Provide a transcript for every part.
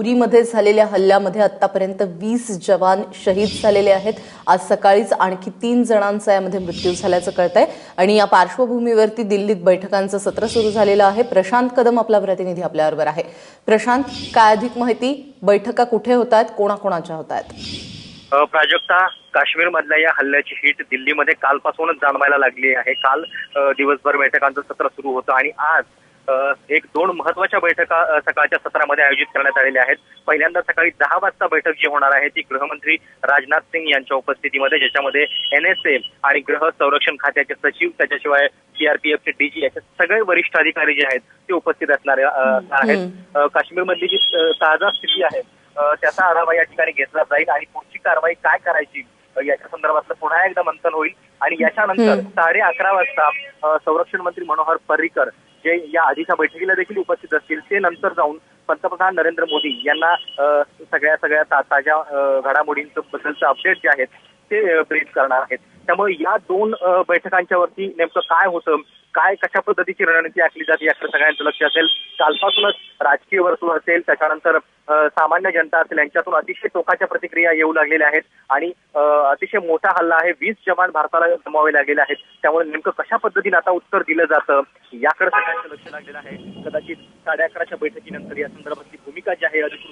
पुरीमध्ये झालेल्या हल्ल्यामध्ये आतापर्यंत वीस जवान शहीद झालेले आहेत. आज सकाळीच आणखी तीन जणांचा यामध्ये मृत्यू झाल्याचं कळत आहे आणि या पार्श्वभूमीवरती दिल्लीत बैठकांचं सत्र सुरू झालेलं आहे. प्रशांत कदम आपला प्रतिनिधी आपल्याबरोबर आहे. प्रशांत काय अधिक माहिती? बैठका कुठे होत आहेत कोणाकोणाच्या होत आहेत प्राजक्ता काश्मीर मधल्या या हल्ल्याची हिट दिल्लीमध्ये कालपासूनच जाणवायला लागली आहे. काल दिवसभर बैठकांचं सत्र सुरू होतं आणि आज एक दोन महत्त्वाच्या बैठका सकाळच्या सत्रामध्ये आयोजित करण्यात आलेल्या आहेत. पहिल्यांदा सकाळी दहा वाजता बैठक जी होणार आहे ती गृहमंत्री राजनाथ सिंग यांच्या उपस्थितीमध्ये ज्याच्यामध्ये एनएसए आणि गृह संरक्षण खात्याचे सचिव त्याच्याशिवाय सीआरपीएफचे डीजी असे सगळे वरिष्ठ अधिकारी जे आहेत ते उपस्थित असणारे आहेत. काश्मीरमधली जी ताजा स्थिती आहे त्याचा आढावा या ठिकाणी घेतला जाईल आणि पुढची कारवाई काय करायची याच्या संदर्भातलं पुन्हा एकदा मंथन होईल. आणि याच्यानंतर साडे अकरा वाजता संरक्षण मंत्री मनोहर पर्रिकर जे या आधीच्या बैठकीला देखील उपस्थित असतील ते नंतर जाऊन पंतप्रधान नरेंद्र मोदी यांना सगळ्या सगळ्या ताज्या घडामोडींचं बद्दलचं अपडेट जे आहेत ते ब्रीज करणार आहेत. त्यामुळे या दोन बैठकांच्या वरती नेमकं काय होतं? काय कशा पद्धतीची रणनीती आखली जाते? याकडे सगळ्यांचं लक्ष असेल. कालपासूनच राजकीय वर्तुळ असेल. त्याच्यानंतर सामान्य जनता असेल. यांच्यातून अतिशय टोकाच्या प्रतिक्रिया येऊ लागलेल्या आहेत. आणि अतिशय मोठा हल्ला आहे. वीस जवान भारताला गमावे लागलेले आहेत. त्यामुळे नेमकं कशा पद्धतीने आता उत्तर दिलं जातं? याकडे सगळ्यांचं लक्ष लागलेलं आहे. कदाचित साडे अकराच्या बैठकीनंतर या संदर्भातली भूमिका जी आहे अधिकृत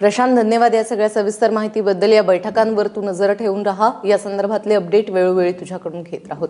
प्रशांत धन्यवाद या सगळ्या सविस्तर माहितीबद्दल. या बैठकांवर तू नजर ठेवून राहा. या संदर्भातले अपडेट वेळोवेळी तुझ्याकडून घेत राहोत.